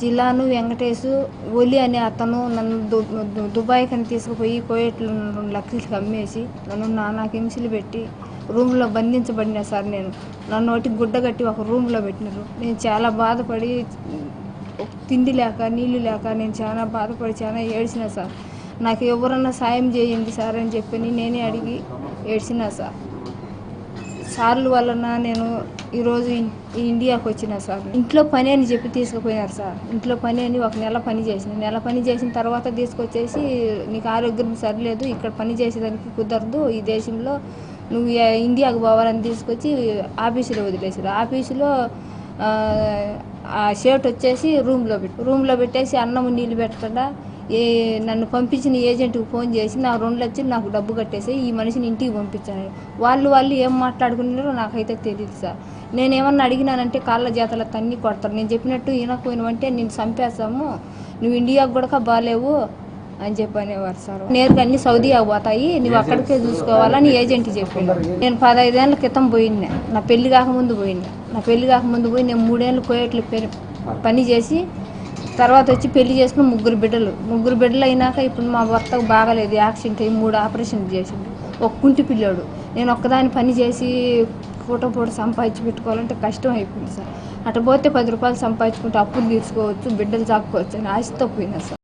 జిలాను వెంకటేశు ఒలి అనే అతను నన్ను దు- దు- దుబాయ్ కని తీసుకుపోయి కోయేట్లో రెండు లక్షలకి అమ్మేసి నన్ను నానా హింసలు పెట్టి రూమ్లో బంధించబడినా సార్ నేను. నన్ను ఒకటి గుడ్డ కట్టి ఒక రూమ్లో పెట్టినారు. నేను చాలా బాధపడి తిండి లేక నీళ్ళు లేక నేను చాలా బాధపడి చాలా ఏడ్చిన సార్. నాకు ఎవరన్నా సాయం చేయండి సార్ అని చెప్పి నేనే అడిగి ఏడ్చిన సార్. సార్లు వలన నేను ఈరోజు ఈ ఇండియాకి వచ్చిన సార్. ఇంట్లో పని అని చెప్పి తీసుకుపోయినారు సార్. ఇంట్లో పని అని ఒక నెల పని చేసిన. నెల పని చేసిన తర్వాత తీసుకొచ్చేసి నీకు ఆరోగ్యం సరిలేదు ఇక్కడ పని చేసేదానికి కుదరదు ఈ దేశంలో నువ్వు ఇండియాకు పోవాలని తీసుకొచ్చి ఆఫీసులో వదిలేసారు ఆఫీసులో ఆ, షర్ట్ వచ్చేసి రూమ్లో పెట్టు రూమ్లో పెట్టేసి అన్నం నీళ్ళు పెట్టకుండా ఏ నన్ను పంపించిన ఏజెంట్కి ఫోన్ చేసి నా రెండు లక్షలు నాకు డబ్బు కట్టేసి ఈ మనిషిని ఇంటికి పంపించాను వాళ్ళు వాళ్ళు ఏం మాట్లాడుకున్నారో నాకైతే తెలియదు సార్. నేను ఏమన్నా అడిగినానంటే కాళ్ళ జాతల తన్ని కొడతారు. నేను చెప్పినట్టు వినకపోయినవంటే నేను చంపేస్తాము. నువ్వు ఇండియాకు కూడా బాగాలేవు అని చెప్పి అనేవారు సార్. నేరుగా అన్ని సౌదీ పోతాయి నువ్వు అక్కడికే చూసుకోవాలని ఏజెంట్ చెప్పిండు. నేను పదహైదేళ్ళ క్రితం పోయినా నా పెళ్ళి కాకముందు పోయినా నా పెళ్ళి కాకముందు పోయి నేను మూడేళ్ళు కోయట్లు పని చేసి తర్వాత వచ్చి పెళ్ళి చేసుకుని ముగ్గురు బిడ్డలు. ముగ్గురు బిడ్డలు అయినాక ఇప్పుడు మా భర్తకు బాగాలేదు యాక్సిడెంట్ అయ్యి మూడు ఆపరేషన్ చేసిండు. ఒక కుంటి పిల్లోడు. నేను ఒక్కదాని పని చేసి పూట పూట సంపాదించి పెట్టుకోవాలంటే కష్టం అయిపోయింది సార్. అటు పోతే పది రూపాయలు సంపాదించుకుంటే అప్పులు తీర్చుకోవచ్చు బిడ్డలు చాపుకోవచ్చు అని ఆశతో పోయినా సార్.